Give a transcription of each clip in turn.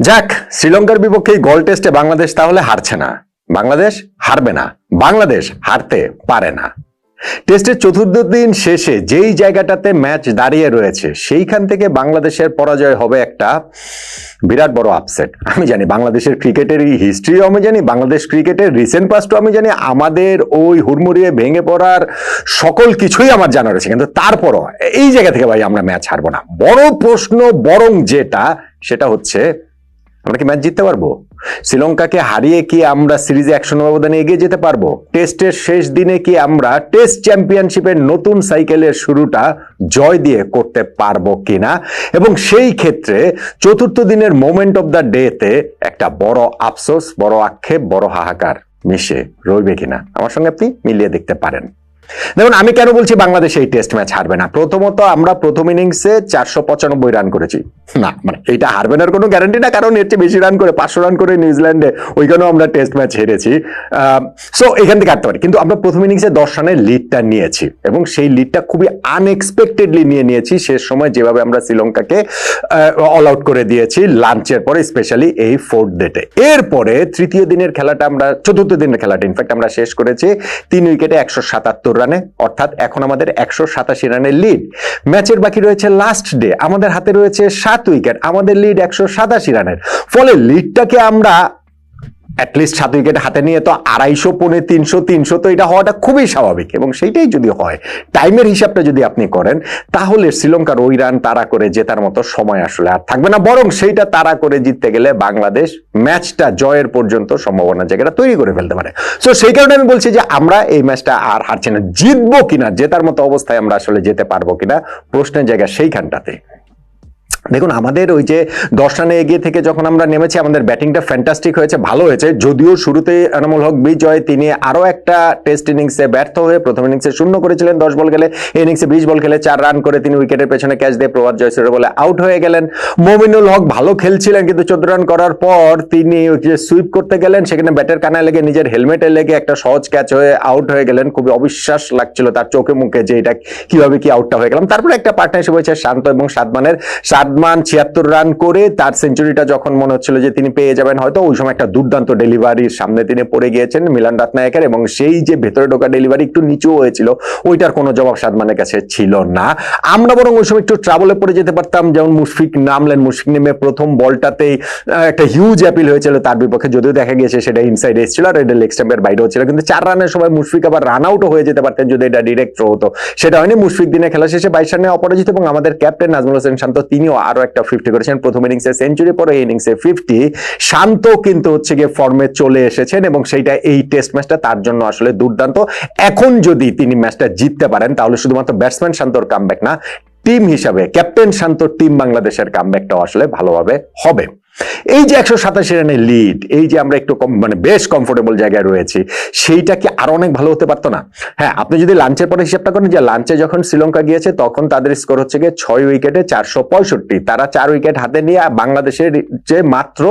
যাক, শ্রীলঙ্কার বিপক্ষে গোল টেস্টে বাংলাদেশ তাহলে হারছে না। বাংলাদেশ হারবে না। বাংলাদেশ হারতে পারে না। টেস্টের চতুর্থ দিন শেষে যেই জায়গাটাতে ম্যাচ দাঁড়িয়ে রয়েছে, সেইখান থেকে বাংলাদেশের পরাজয় হবে একটা বিরাট বড় আপসেট আমি জানি বাংলাদেশের ক্রিকেটের হিস্ট্রিও আমি জানি বাংলাদেশ ক্রিকেটের রিসেন্ট পাস্টও আমি জানি আমাদের ওই হুড়মুড়িয়ে ভেঙে পড়ার সকল কিছুই আমার জানা রয়েছে। কিন্তু তারপরও এই জায়গা থেকে ভাই আমরা ম্যাচ হারবো না। বড় প্রশ্ন বরং যেটা, সেটা হচ্ছে আমরা কি ম্যাচ জিততে পারব? শ্রীলঙ্কাকে হারিয়ে কি আমরা সিরিজে একশো ব্যবধানে এগিয়ে যেতে পারব? টেস্টের শেষ দিনে কি আমরা টেস্ট চ্যাম্পিয়নশিপের নতুন সাইকেলের শুরুটা জয় দিয়ে করতে পারব কিনা? এবং সেই ক্ষেত্রে চতুর্থ দিনের মোমেন্ট অফ দ্য ডেতে একটা বড় আফসোস, বড় আক্ষেপ, বড় হাহাকার মিশে রইবে কিনা? আমার সঙ্গে আপনি মিলিয়ে দেখতে পারেন। দেখুন, আমি কেন বলছি বাংলাদেশ এই টেস্ট ম্যাচ হারবে না? প্রথমত আমরা প্রথম ইনিংসে চারশো পঁচানব্বই রান করেছি। না মানে এটা হারবে না কোনো গ্যারান্টি না, কারণ এর চেয়ে বেশি রান করে, পাঁচশো রান করে নিউজিল্যান্ডে, ওইখানেও আমরা টেস্ট ম্যাচ হেরেছি। সো এখান থেকে হারতে পারি। কিন্তু আমরা প্রথম ইনিংসে দশ রানের লিডটা নিয়েছি, এবং সেই লিডটা খুবই আনএক্সপেক্টেডলি নিয়ে নিয়েছি। শেষ সময় যেভাবে আমরা শ্রীলঙ্কাকে অল আউট করে দিয়েছি লাঞ্চের পরে স্পেশালি এই ফোর্থ ডেটে এরপরে তৃতীয় দিনের খেলাটা আমরা, চতুর্থ দিনের খেলাটা ইনফ্যাক্ট আমরা শেষ করেছি। তিন উইকেটে একশো সাতাত্তর রানে অর্থাৎ এখন আমাদের একশো সাতাশি রানের লিড ম্যাচের বাকি রয়েছে লাস্ট ডে আমাদের হাতে রয়েছে সাত উইকেট আমাদের লিড একশো সাতাশি রানের। ফলে লিডটাকে আমরা অ্যাটলিস্ট সাত উইকেট হাতে নিয়ে তো আড়াইশো, পৌনে তিনশো তিনশো তো এটা হওয়াটা খুবই স্বাভাবিক এবং সেইটাই যদি হয় টাইমের হিসাবটা যদি আপনি করেন, তাহলে শ্রীলঙ্কার ওই রান তারা করে জেতার মতো সময় আসলে আর থাকবে না। বরং সেইটা তারা করে জিততে গেলে বাংলাদেশ ম্যাচটা জয়ের পর্যন্ত সম্ভাবনা জায়গাটা তৈরি করে ফেলতে পারে। সো সেই কারণে আমি বলছি যে আমরা এই ম্যাচটা আর হারছি না। জিতবো কিনা, জেতার মতো অবস্থায় আমরা আসলে যেতে পারব কিনা, প্রশ্নের জায়গা সেইখানটাতে। দেখুন, আমাদের ওই যে দশ রানে এগিয়ে থেকে যখন আমরা নেমেছি, আমাদের ব্যাটিংটা ফ্যান্টাস্টিক হয়েছে, ভালো হয়েছে। যদিও শুরুতে এনামুল হক বিজয়, তিনি আরও একটা টেস্ট ইনিংসে ব্যর্থ হয়ে প্রথম ইনিংসে শূন্য করেছিলেন দশ বল গেলে ইনিংসে বিশ বল খেলে চার রান করে তিনি উইকেটের পেছনে ক্যাচ দিয়ে প্রভাত জয়সুরের বলে আউট হয়ে গেলেন। মমিনুল হক ভালো খেলছিলেন, কিন্তু চোদ্দ রান করার পর তিনি ওই যে সুইপ করতে গেলেন, সেখানে ব্যাটের কানায় লেগে নিজের হেলমেটে লেগে একটা সহজ ক্যাচ হয়ে আউট হয়ে গেলেন। খুবই অবিশ্বাস লাগছিল তার চোখে মুখে যে এটা কীভাবে কি আউটটা হয়ে গেলাম। তারপরে একটা পার্টনারশিপ হয়েছে শান্ত এবং সাদমানের। সাদমান ছিয়াত্তর রান করে তার সেঞ্চুরিটা যখন মনে হচ্ছিল যে তিনি পেয়ে যাবেন, হয়তো ওই সময় একটা দুর্দান্ত ডেলিভারির সামনে তিনি পড়ে গিয়েছেন মিলান রাতনায়কের এবং সেই যে ভেতরে ঢোকা ডেলিভারি একটু নিচু হয়েছিল, ওইটার কোনো জবাব সাদমানের কাছে ছিল না। আমরা বরং ওই সময় একটু ট্রাবলে পড়ে যেতে পারতাম, যেমন মুশফিক নামলেন, মুশফিক নেমে প্রথম বলটাতেই একটা হিউজ অ্যাপিল হয়েছিল তার বিপক্ষে, যদিও দেখা গিয়েছে সেটা ইনসাইড এসেছিল আর এটা লেগ স্ট্যাম্পের বাইরেও ছিল, কিন্তু চার রানের সময় মুশফিক আবার রান আউটও হয়ে যেতে পারতেন যদি এটা ডিরেক্ট হতো। সেটা হয়নি, মুশফিক দিনে খেলা শেষে বাইশ রানে অপরাজিত এবং আমাদের ক্যাপ্টেন নাজমুল হোসেন শান্ত তিনিও আরও একটা ফিফটি করেছেন। প্রথম ইনিংসে সেঞ্চুরি পরে ইনিংসে ফিফটি শান্ত কিন্তু হচ্ছে গিয়ে ফর্মে চলে এসেছেন এবং সেইটা এই টেস্ট ম্যাচটা তার জন্য আসলে দুর্দান্ত। এখন যদি তিনি ম্যাচটা জিততে পারেন, তাহলে শুধুমাত্র ব্যাটসম্যান শান্তর কামব্যাক না টিম হিসাবে ক্যাপ্টেন শান্ত টিম বাংলাদেশের কামব্যাকটাও আসলে ভালোভাবে হবে। এই যে একশো সাতাশি রানের লিড এই যে আমরা একটু কম মানে বেশ কমফোর্টেবল জায়গায় রয়েছি, সেইটা কি আরও অনেক ভালো হতে পারতো না? হ্যাঁ আপনি যদি লাঞ্চের পরে হিসাবটা করেন, যে লাঞ্চে যখন শ্রীলঙ্কা গিয়েছে, তখন তাদের স্কোর হচ্ছে গিয়ে ছয় উইকেটে চারশো পঁয়ষট্টি। তারা চার উইকেট হাতে নিয়ে বাংলাদেশের যে মাত্র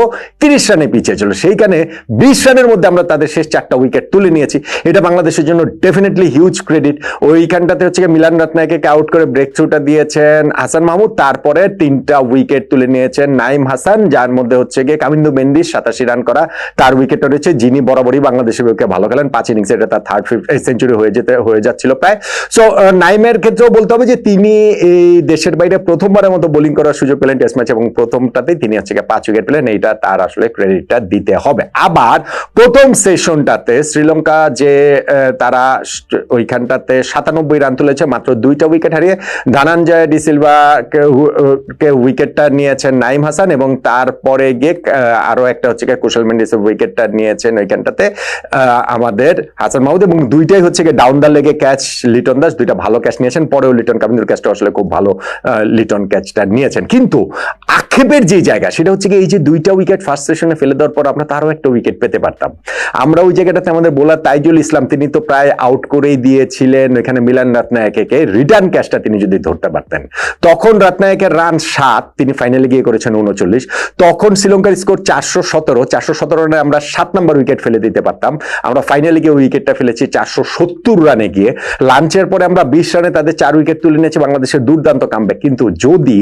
তিরিশ রানে পিছিয়ে ছিল সেইখানে বিশ রানের মধ্যে আমরা তাদের শেষ চারটা উইকেট তুলে নিয়েছি। এটা বাংলাদেশের জন্য ডেফিনেটলি হিউজ ক্রেডিট ওইখানটাতে হচ্ছে গিয়ে মিলান রত্নায়কে আউট করে ব্রেক থ্রুটা দিয়েছেন হাসান মাহমুদ, তারপরে তিনটা উইকেট তুলে নিয়েছেন নাইম হাসান, যার মধ্যে হচ্ছে গিয়ে কামিন্দু মেন্ডিস সাতাশি রান করা। তার উইকেটটা রয়েছে যিনি বরাবরই বাংলাদেশের বিপক্ষে ভালো খেলেন। পাঁচ ইনিংসে এটা তার থার্ড ফিফথ সেঞ্চুরি হয়ে যেতে, হয়ে যাচ্ছিল প্রায়। সো নাইমের ক্ষেত্রেও বলতে হবে যে তিনি এই দেশের বাইরে প্রথমবারের মতো বোলিং করার সুযোগ পেলেন টেস্ট ম্যাচ এবং প্রথমটাতেই তিনি হচ্ছে গিয়ে পাঁচ উইকেট পেলেন। এইটা তার আসলে ক্রেডিটটা দিতে হবে। আবার প্রথম সেশনটাতে শ্রীলঙ্কা যে তারা ওইখানটাতে সাতানব্বই রান তুলেছে, মাত্র দুইটা উইকেট হারিয়ে। ধনঞ্জয় ডিসিলভা কে উইকেটটা নিয়েছেন নাইম হাসান এবং তারপরে গিয়ে আরও একটা হচ্ছে কুশল মেন্ডিস উইকেটটা নিয়েছেন ওইখানটাতে। আমাদের হাসান মাহমুদ এবং দুইটাই হচ্ছে গিয়ে ডাউন দা লেগে ক্যাচ লিটন দাস। দুইটা ভালো ক্যাচ নিয়েছেন। পরেও লিটন কাবিন্দুর ক্যাচটা আসলে খুব ভালো লিটন ক্যাচটা নিয়েছেন। কিন্তু আক্ষেপের যে জায়গা, সেটা হচ্ছে গিয়ে এই যে দুইটা উইকেট ফার্স্ট সেশনে ফেলে দেওয়ার পর আমরা তারও একটা উইকেট পেতে পারতাম। আমরা ওই জায়গাটাতে আমাদের বোলার তাইজুল ইসলাম, তিনি তো প্রায় আউট করেই দিয়েছিলেন। এখানে মিলান রাতনায়কে রিটার্ন ক্যাচটা তিনি যদি ধরতে পারতেন। তখন রাতনায়কের রান সাত, তিনি ফাইনালে গিয়ে করেছেন উনচল্লিশ। তখন শ্রীলঙ্কার স্কোর চারশো সতেরো চারশো সতেরো রানে আমরা সাত নম্বর উইকেট ফেলে দিতে পারতাম। আমরা ফাইনালে গিয়ে উইকেটটা ফেলেছি চারশো সত্তর রানে গিয়ে। লাঞ্চের পরে আমরা বিশ রানে তাদের চার উইকেট তুলে নিয়েছি, বাংলাদেশের দুর্দান্ত কামব্যাক কিন্তু যদি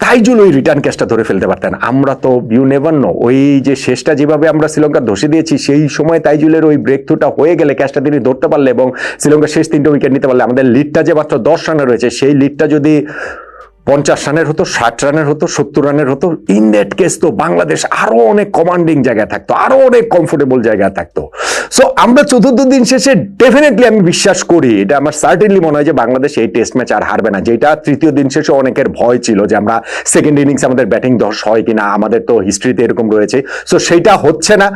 তাইজুল ওই রিটার্ন ক্যাশটা ধরে ফেলতে পারতেন, আমরা তো ইউ নেভার নো ওই যে শেষটা যেভাবে আমরা শ্রীলঙ্কা ধসে দিয়েছি, সেই সময় তাইজুলের ওই ব্রেক থ্রুটা হয়ে গেলে ক্যাচটা তিনি ধরতে পারলে এবং শ্রীলঙ্কার শেষ তিনটে উইকেট নিতে পারলে, আমাদের লিডটা যে মাত্র দশ রানে রয়েছে, সেই লিডটা যদি পঞ্চাশ রানের হতো, ষাট রানের হতো, সত্তর রানের হতো। ইন দ্যাট কেস তো বাংলাদেশ আরও অনেক কমান্ডিং জায়গায় থাকতো, আরও অনেক কমফোর্টেবল জায়গায় থাকতো। সো আমরা চতুর্থ দিন শেষে ডেফিনেটলি আমি বিশ্বাস করি, এটা আমার সার্টেনলি মনে হয় যে বাংলাদেশ এই টেস্ট ম্যাচ আর হারবে না। যেটা তৃতীয় দিন শেষে অনেকের ভয় ছিল যে আমরা সেকেন্ড ইনিংস আমাদের ব্যাটিং ধস হয় কিনা, আমাদের তো হিস্ট্রিতে এরকম রয়েছে। সো সেইটা হচ্ছে না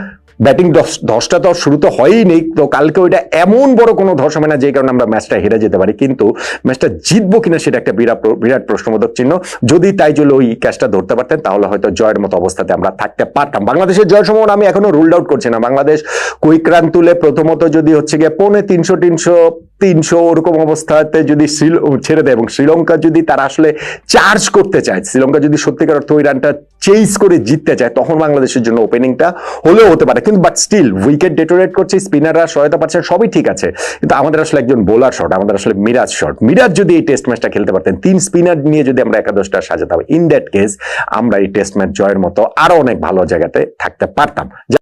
ব্যাটিং ধসটা তো শুরু তো হয়ই নেই। তো কালকে ওইটা এমন বড় কোনো ধস হবে না, যে কারণে আমরা ম্যাচটা হেরে যেতে পারি। কিন্তু ম্যাচটা জিতবো কিনা সেটা একটা বিরাট বিরাট প্রশ্নবোধক চিহ্ন। যদি তাই জন্য ওই ক্যাচটা ধরতে পারতেন, তাহলে হয়তো জয়ের মতো অবস্থাতে আমরা থাকতে পারতাম। বাংলাদেশের জয়ের সম্ভাবনা আমি এখনও রুলড আউট করছি না। বাংলাদেশ কুইক রান তুলে প্রথমত যদি হচ্ছে গিয়ে পৌনে তিনশো তিনশো তিনশো ওরকম অবস্থাতে যদি ছেড়ে দেয় এবং শ্রীলঙ্কা যদি তারা আসলে চার্জ করতে চায়, শ্রীলঙ্কা যদি সত্যিকার অর্থে ওই রানটা চেস করে জিততে চায়, তখন বাংলাদেশের জন্য ওপেনিংটা হলেও হতে পারে। কিন্তু বাট স্টিল উইকেট ডেটোরেট করছে স্পিনাররা সহায়তা পাচ্ছে, সবই ঠিক আছে। কিন্তু আমাদের আসলে একজন বোলার শট আমাদের আসলে মিরাজ শট মিরাজ যদি এই টেস্ট ম্যাচটা খেলতে পারতেন, তিন স্পিনার নিয়ে যদি আমরা একাদশটা সাজাতাম ইন দ্যাট কেস আমরা এই টেস্ট ম্যাচ জয়ের মতো আরও অনেক ভালো জায়গাতে থাকতে পারতাম।